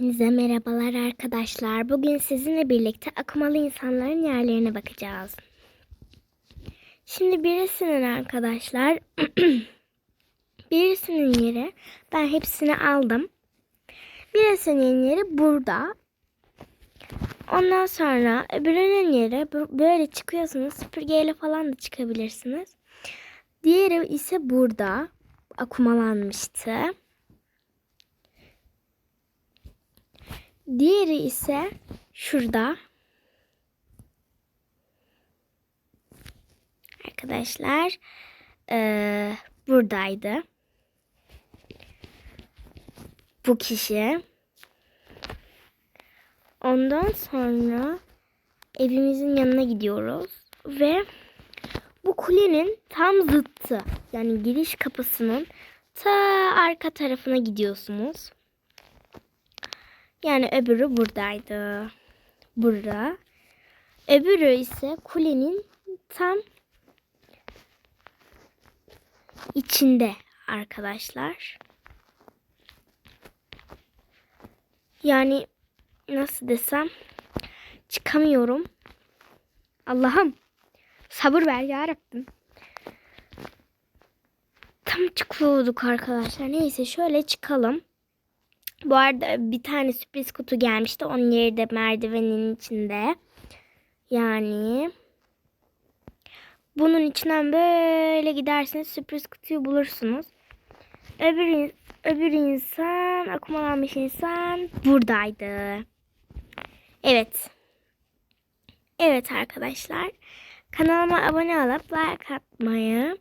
Hepinize merhabalar arkadaşlar. Bugün sizinle birlikte akumalı insanların yerlerine bakacağız. Şimdi birisinin arkadaşlar birisinin yeri ben hepsini aldım. Birisinin yeri burada. Ondan sonra öbürünün yeri böyle çıkıyorsunuz. Süpürgeyle falan da çıkabilirsiniz. Diğeri ise burada akumalanmıştı. Diğeri ise şurada. Arkadaşlar eee, buradaydı. Bu kişi. Ondan sonra evimizin yanına gidiyoruz ve bu kulenin tam zıttı. Yani giriş kapısının ta arka tarafına gidiyorsunuz. Yani öbürü buradaydı. Burada. Öbürü ise kulenin tam içinde arkadaşlar. Yani nasıl desem çıkamıyorum. Allah'ım sabır ver ya Rabbim. Tam çıkıyorduk arkadaşlar. Neyse şöyle çıkalım. Bu arada bir tane sürpriz kutu gelmişti. Onun yeri de merdivenin içinde. Yani bunun içinden böyle giderseniz sürpriz kutuyu bulursunuz. Öbür, öbür insan, akumalanmış insan buradaydı. Evet. Evet arkadaşlar. Kanalıma abone olup like atmayı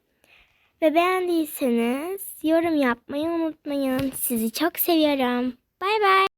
ve beğendiyseniz yorum yapmayı unutmayın. Sizi çok seviyorum. Bay bay.